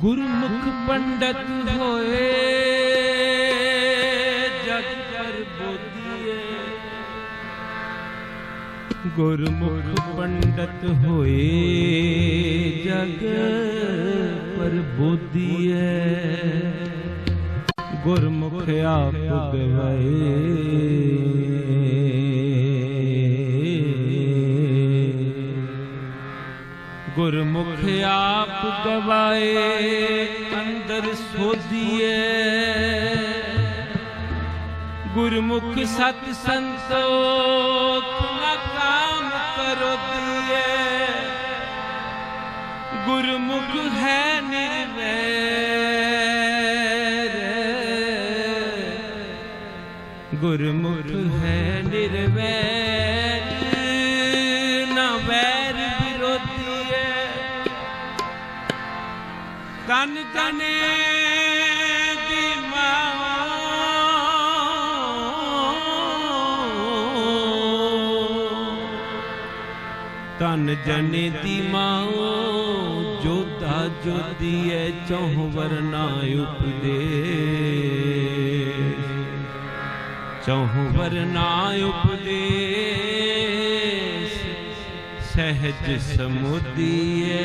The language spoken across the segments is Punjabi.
ਗੁਰਮੁਖ ਪੰਡਤ ਹੋਏ, ਜਗ ਪਰ ਬੋਧੀਏ। ਗੁਰਮੁਖ ਪੰਡਤ ਹੋਏ, ਜਗ ਪਰ ਬੋਧੀਏ। ਗੁਰਮੁਖ ਆਪ ਗਵਾਏ ਗੁਰਮੁਖ ਆਪ ਗਵਾਏ, ਅੰਦਰ ਸੋਧੀਏ। ਗੁਰਮੁਖ ਸਤ ਸੰਤੋਖ ਨ ਕਾਮ ਕਰੋ ਦੀਏ ਗੁਰਮੁਖ ਹੈ ਨਿਰਵੈਰ। ਗੁਰਮੁਖ ਹੈ ਨਿਰਵੈਰ। ਤਨ ਤਨੇ ਦੀ ਮਾਂ। ਤਨ ਜਨੇ ਦੀ ਮਾਂ, ਜੋਧਾ ਜੋਦੀਐ ਚੌਹ ਵਰਨਾ ਉਪਦੇਸ਼ ਚੌਹ ਵਰਨਾ ਉਪਦੇਸ਼ ਸਹਿਜ ਸਮੁਦੀਐ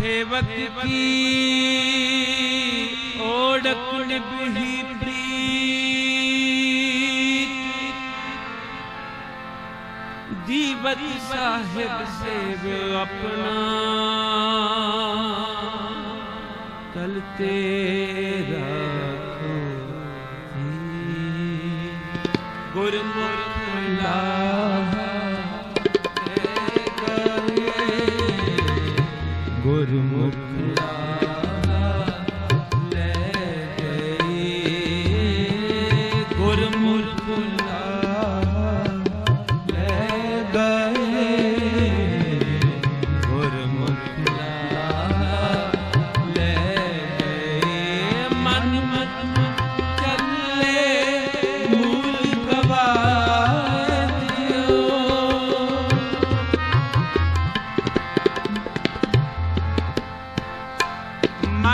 ਸੇਵਕ ਕੀ? ਓੜਕ ਨਿਭੀ ਪ੍ਰੀਤ। ਦੀਵਤ ਸਾਹਿਬ ਸੇਵ ਆਪਣਾ। ਤਲ ਤੇ ਰੱਖੋ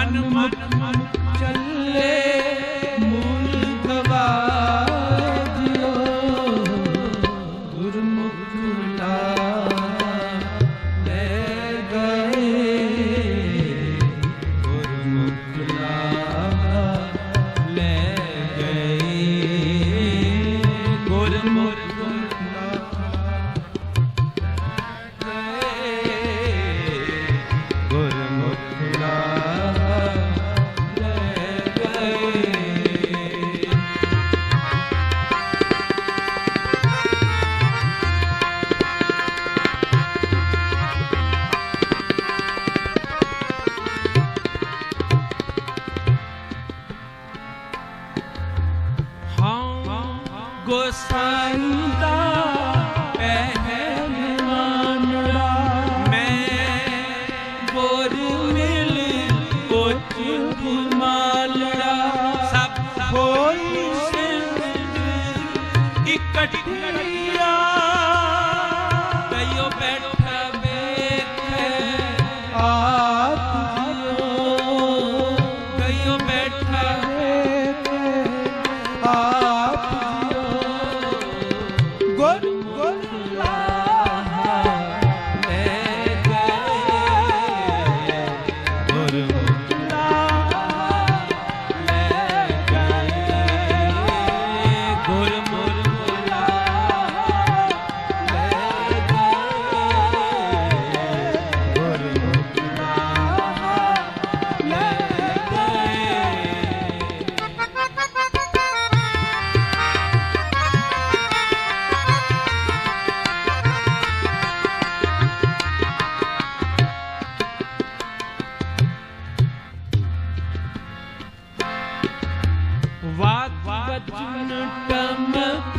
ਮਨ ਮਨ ਚੱਲੇ ਮੂਲ ਗਵਾਜਿਓ ਗੁਰਮੁਖ ਲਾ ਲੈ ਗਏ। ਗੁਰਮੁਖ ਲਾ ਲੈ ਗਏ। ਗੁਰਮੁਖ ਗੋਸਾਈ ਦਾ वचन टमक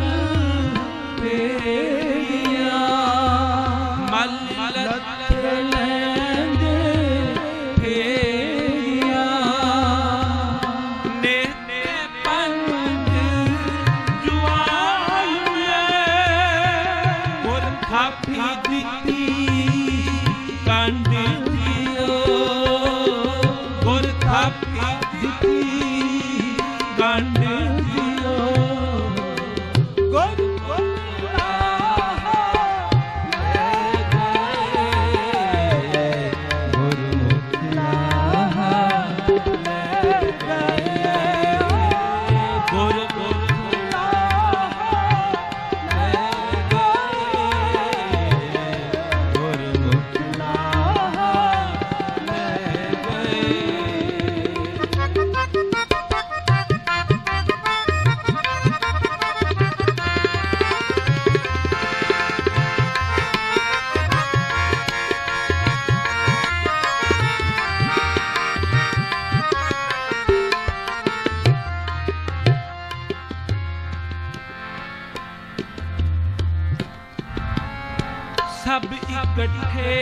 ਸਭ ਇਕੱਠੇ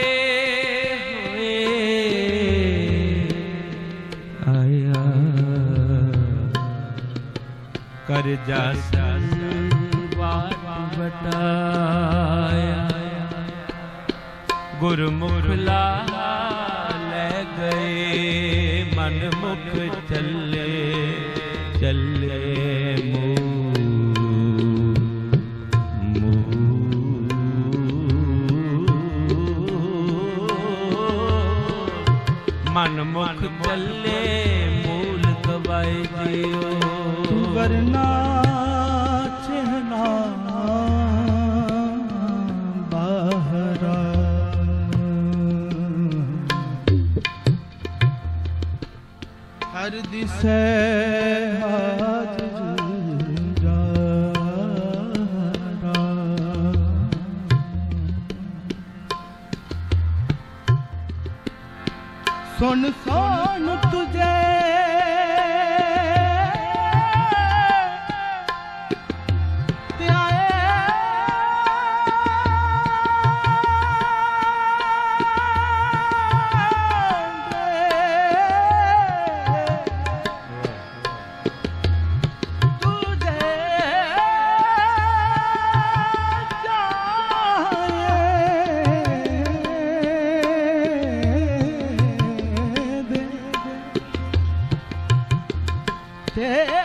ਹੋਏ ਆਇਆ ਕਰ ਜਾ ਸੰਵਾਰ ਵਟਾਇਆ ਗੁਰਮੁਖ ਲਾ ਲੈ ਗਏ ਮਨ ਮੁਖ ਚੱਲੇ ਮੂਲ ਗਵਾਏ ਜਿਉ ਵਰਨਾ ਚਿਹਨਾ ਬਾਹਰਾ ਹਰ ਦਿਸੈ ਹਾਜ ਸੁਣ ਸੁਣ Hey.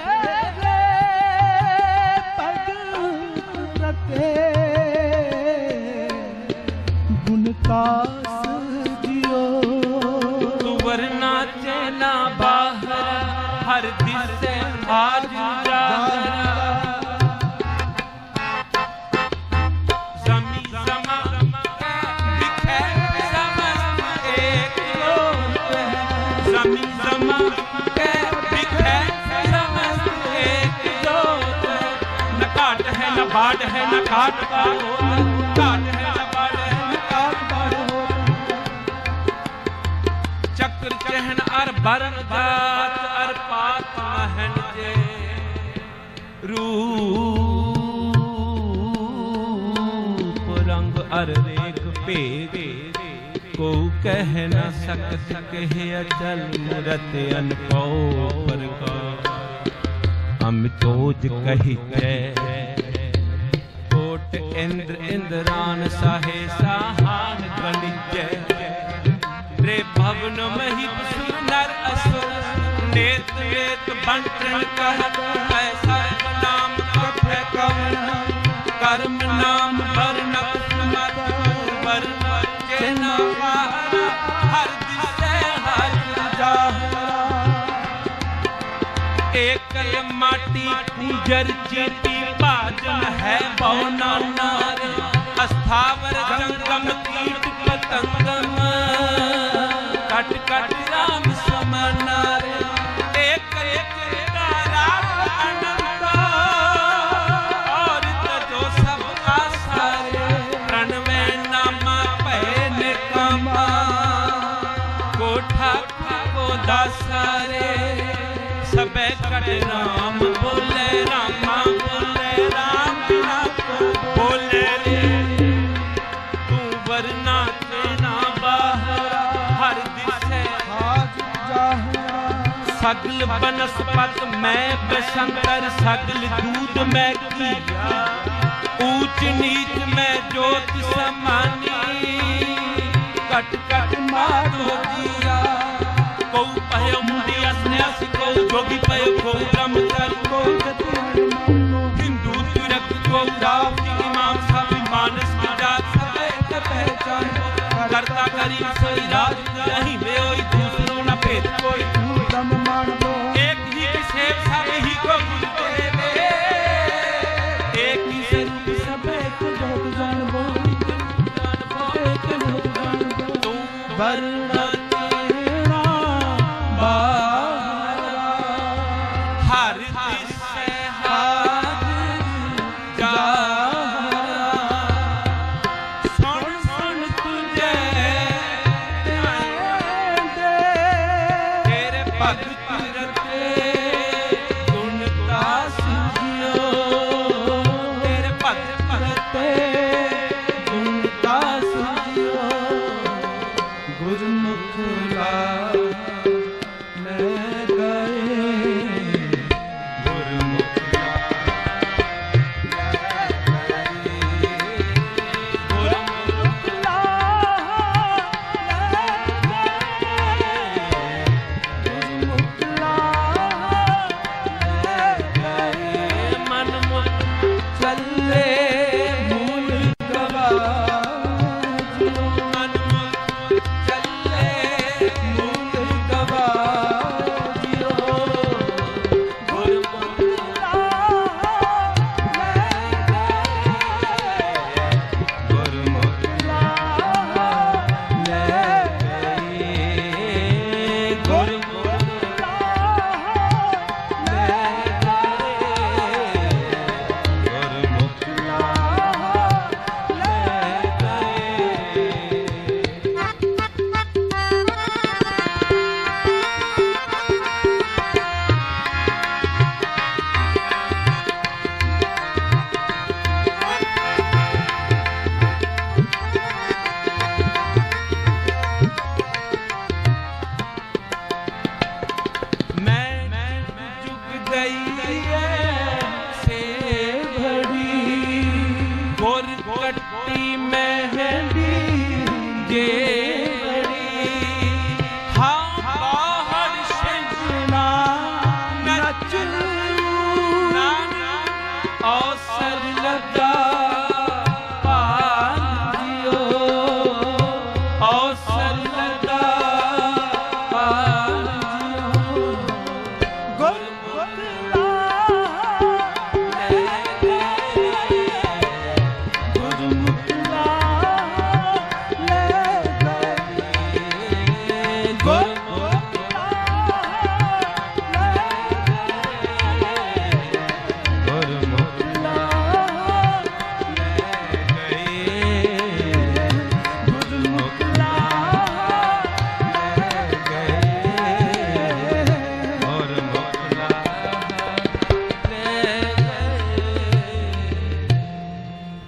ਹੈ ਨ ਬਾਟ ਹੈ ਨ ਘਾਟ ਕਾ ਹੋਤ ਘਾਟ ਹੈ ਨ ਬਾਟ ਹੈ ਨ ਘਾਟ ਕਾ ਹੋਤ ਚੱਕਰ ਚਹਿਨ ਅਰ ਬਰਨ ਜਾਤ ਅਰ ਪਾਤ ਮਹਨ ਜੇ। ਰੂਪ ਰੰਗ ਅਰ ਰੇਖ ਭੇਦ ਕੋ ਕਹਿ ਨ ਸਕਤ ਕਹਿ ਅਚਲ ਮੁਰਤ ਅਨਪਉ ਪਰਕਾ ਹਮ ਤੋਜ ਕਹੀਤੇ ਇੰਦਰ ਇੰਦਰਾਨ ਸਾਹੇ ਸਾਹਾਨ ਗਣਿਜੈ ਰੇ ਭਵਨ ਮਹਿਤ ਸੁਰ ਨਰ ਅਸੁਰ, ਨੇਤ ਨੇਤ ਬੰਟਨ ਕਹਿਤ ਐਸਾ ਨਾਮ ਕਥੈ ਕਵਨ। ਕਰਮ ਨਾਮ ਵਰਨਕ ਸੁਮਤ ਵਰਨ ਵਚੇ ਨਾਮ ਹਰ ਦਿਸੈ ਹਰ ਜਾਹਰਾ। ਏਕਲ ਮਾਟੀ ਪੂਜਰ ਚੀਤੀ ਭਾਜਨ ਹੈ ਬਹੁ ਨਾਰ ਅਸਥਾਵਰ ਜੰਗਮ ਕੀਟ ਪਤੰਗਮ। ਕਟ ਕਟ ਸਗਲ ਬਨਸਪਤ ਮੈਂ ਬਸੰਤਰ ਸਗਲ ਦੂਤ ਮੈਂ ਕੀਆ। ਊਚ ਨੀਚ ਮੈਂ ਜੋਤ ਸਮਾਨੀ। ਕਟ ਕਟ ਮਾਰੋ ਜੀਆ। ਕਉ ਪਇਓ ਮੁੰਡੀ ਅਸਨਿਆਸੀ, ਕਉ ਜੋਗੀ ਪਇਓ ਕਉ ਬ੍ਰਹਮਚਾਰੀ ਕੋਈ ਗਤੀ ਹਰਮਾਨ ਕੋ ਹਿੰਦੂ ਤੁਰਕ ਕਉ ਰਾਮ ਜੀ ਇਮਾਮ ਸਾਹਿਬ ਮਾਨਸ ਕੀ ਜਾਤ ਸਭੇ ਕ ਪਹਿਚਾਨ ਕਰਤਾ ਕਰੀ ਸੋਈ ਰਾਜ ਨਹੀਂ वर्ण go.